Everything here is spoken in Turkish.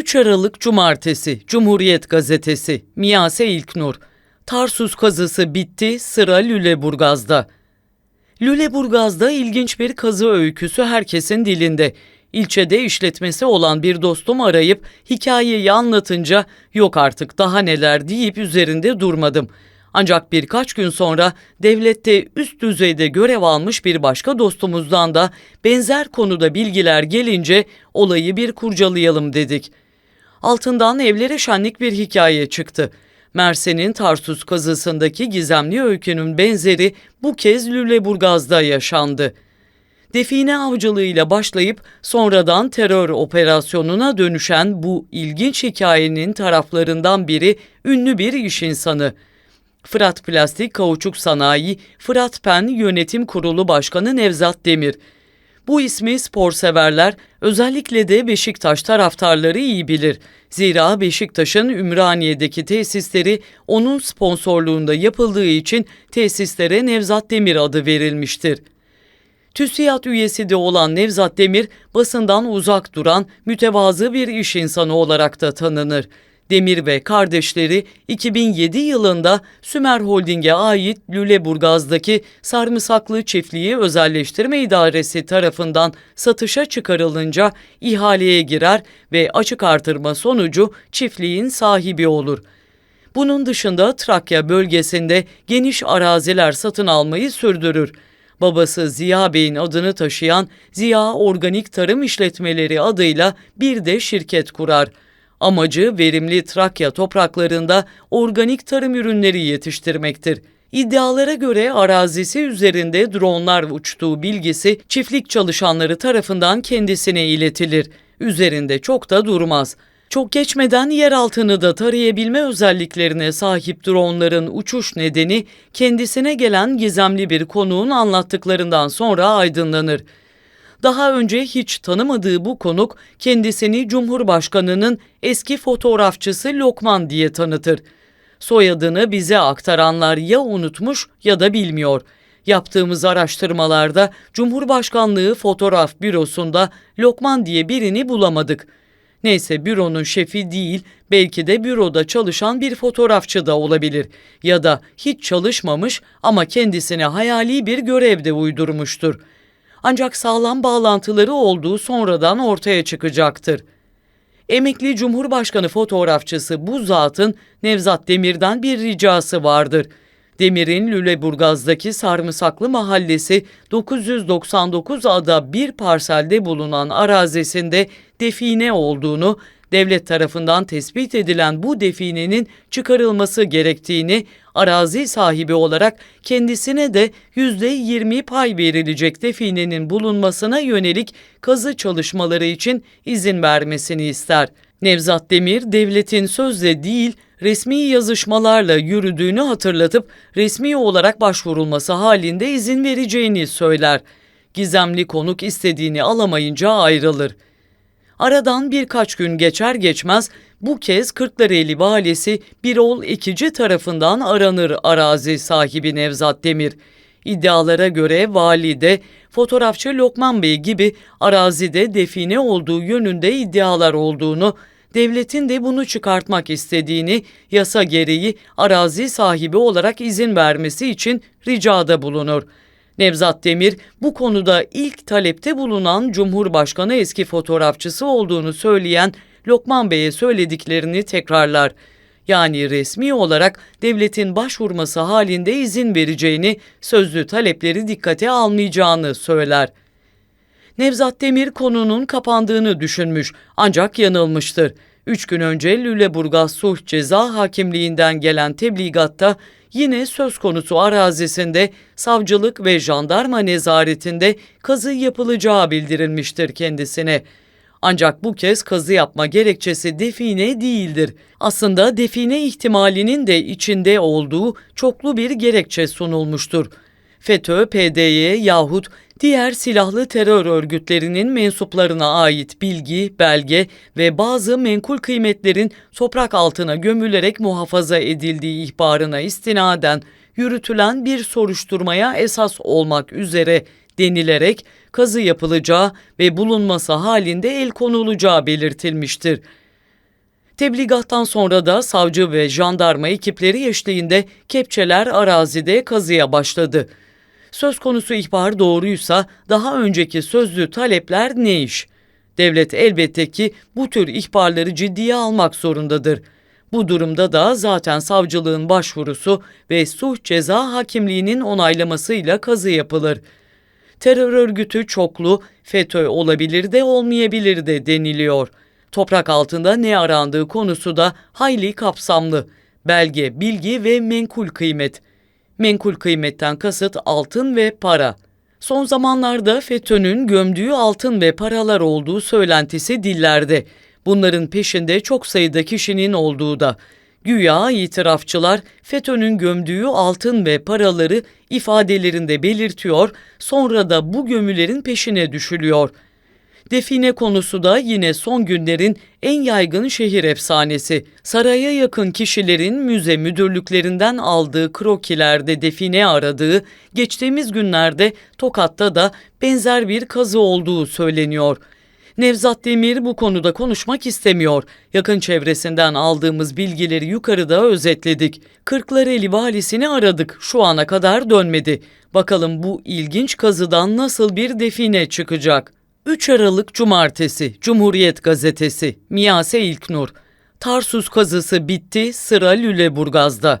3 Aralık Cumartesi Cumhuriyet Gazetesi Miyase İlknur Tarsus kazısı bitti sıra Lüleburgaz'da. Lüleburgaz'da ilginç bir kazı öyküsü herkesin dilinde. İlçede işletmesi olan bir dostum arayıp hikayeyi anlatınca yok artık daha neler deyip üzerinde durmadım. Ancak birkaç gün sonra devlette üst düzeyde görev almış bir başka dostumuzdan da benzer konuda bilgiler gelince olayı bir kurcalayalım dedik. Altından evlere şenlik bir hikaye çıktı. Mersin'in Tarsus kazısındaki gizemli öykünün benzeri bu kez Lüleburgaz'da yaşandı. Define avcılığıyla başlayıp sonradan terör operasyonuna dönüşen bu ilginç hikayenin taraflarından biri ünlü bir iş insanı. Fırat Plastik Kauçuk Sanayi Fırat Pen Yönetim Kurulu Başkanı Nevzat Demir. Bu ismi spor severler, özellikle de Beşiktaş taraftarları iyi bilir. Zira Beşiktaş'ın Ümraniye'deki tesisleri onun sponsorluğunda yapıldığı için tesislere Nevzat Demir adı verilmiştir. TÜSİAD üyesi de olan Nevzat Demir, basından uzak duran, mütevazı bir iş insanı olarak da tanınır. Demir ve kardeşleri 2007 yılında Sümer Holding'e ait Lüleburgaz'daki Sarımsaklı Çiftliği Özelleştirme İdaresi tarafından satışa çıkarılınca ihaleye girer ve açık artırma sonucu çiftliğin sahibi olur. Bunun dışında Trakya bölgesinde geniş araziler satın almayı sürdürür. Babası Ziya Bey'in adını taşıyan Ziya Organik Tarım İşletmeleri adıyla bir de şirket kurar. Amacı verimli Trakya topraklarında organik tarım ürünleri yetiştirmektir. İddialara göre arazisi üzerinde dronlar uçtuğu bilgisi çiftlik çalışanları tarafından kendisine iletilir. Üzerinde çok da durmaz. Çok geçmeden yer altını da tarayabilme özelliklerine sahip dronların uçuş nedeni kendisine gelen gizemli bir konuğun anlattıklarından sonra aydınlanır. Daha önce hiç tanımadığı bu konuk kendisini Cumhurbaşkanı'nın eski fotoğrafçısı Lokman diye tanıtır. Soyadını bize aktaranlar ya unutmuş ya da bilmiyor. Yaptığımız araştırmalarda Cumhurbaşkanlığı Fotoğraf Bürosu'nda Lokman diye birini bulamadık. Neyse büronun şefi değil, belki de büroda çalışan bir fotoğrafçı da olabilir ya da hiç çalışmamış ama kendisine hayali bir görevde uydurmuştur.'' Ancak sağlam bağlantıları olduğu sonradan ortaya çıkacaktır. Emekli Cumhurbaşkanı fotoğrafçısı bu zatın Nevzat Demir'den bir ricası vardır. Demir'in Lüleburgaz'daki Sarımsaklı Mahallesi 999 ada bir parselde bulunan arazisinde define olduğunu devlet tarafından tespit edilen bu definenin çıkarılması gerektiğini, arazi sahibi olarak kendisine de yüzde yirmi pay verilecek definenin bulunmasına yönelik kazı çalışmaları için izin vermesini ister. Nevzat Demir devletin sözle değil resmi yazışmalarla yürüdüğünü hatırlatıp resmi olarak başvurulması halinde izin vereceğini söyler. Gizemli konuk istediğini alamayınca ayrılır. Aradan birkaç gün geçer geçmez bu kez Kırklareli valisi Birol Ekici tarafından aranır arazi sahibi Nevzat Demir. İddialara göre vali de fotoğrafçı Lokman Bey gibi arazide define olduğu yönünde iddialar olduğunu, devletin de bunu çıkartmak istediğini, yasa gereği arazi sahibi olarak izin vermesi için ricada bulunur. Nevzat Demir bu konuda ilk talepte bulunan Cumhurbaşkanı eski fotoğrafçısı olduğunu söyleyen Lokman Bey'e söylediklerini tekrarlar. Yani resmi olarak devletin başvurması halinde izin vereceğini, sözlü talepleri dikkate almayacağını söyler. Nevzat Demir konunun kapandığını düşünmüş ancak yanılmıştır. Üç gün önce Lüleburgaz Sulh Ceza Hakimliğinden gelen tebligatta yine söz konusu arazisinde savcılık ve jandarma nezaretinde kazı yapılacağı bildirilmiştir kendisine. Ancak bu kez kazı yapma gerekçesi define değildir. Aslında define ihtimalinin de içinde olduğu çoklu bir gerekçe sunulmuştur. FETÖ, PDY yahut diğer silahlı terör örgütlerinin mensuplarına ait bilgi, belge ve bazı menkul kıymetlerin toprak altına gömülerek muhafaza edildiği ihbarına istinaden yürütülen bir soruşturmaya esas olmak üzere denilerek kazı yapılacağı ve bulunması halinde el konulacağı belirtilmiştir. Tebligattan sonra da savcı ve jandarma ekipleri eşliğinde kepçeler arazide kazıya başladı. Söz konusu ihbar doğruysa daha önceki sözlü talepler ne iş? Devlet elbette ki bu tür ihbarları ciddiye almak zorundadır. Bu durumda da zaten savcılığın başvurusu ve suç ceza hakimliğinin onaylamasıyla kazı yapılır. Terör örgütü çoklu, FETÖ olabilir de olmayabilir de deniliyor. Toprak altında ne arandığı konusu da hayli kapsamlı. Belge, bilgi ve menkul kıymet. Menkul kıymetten kasıt altın ve para. Son zamanlarda FETÖ'nün gömdüğü altın ve paralar olduğu söylentisi dillerde. Bunların peşinde çok sayıda kişinin olduğu da. Güya itirafçılar FETÖ'nün gömdüğü altın ve paraları ifadelerinde belirtiyor, sonra da bu gömülerin peşine düşülüyor. Define konusu da yine son günlerin en yaygın şehir efsanesi. Saraya yakın kişilerin müze müdürlüklerinden aldığı krokilerde define aradığı, geçtiğimiz günlerde Tokat'ta da benzer bir kazı olduğu söyleniyor. Nevzat Demir bu konuda konuşmak istemiyor. Yakın çevresinden aldığımız bilgileri yukarıda özetledik. Kırklareli valisini aradık. Şu ana kadar dönmedi. Bakalım bu ilginç kazıdan nasıl bir define çıkacak? 3 Aralık Cumartesi Cumhuriyet Gazetesi Miyase İlknur Tarsus kazısı bitti sıra Lüleburgaz'da.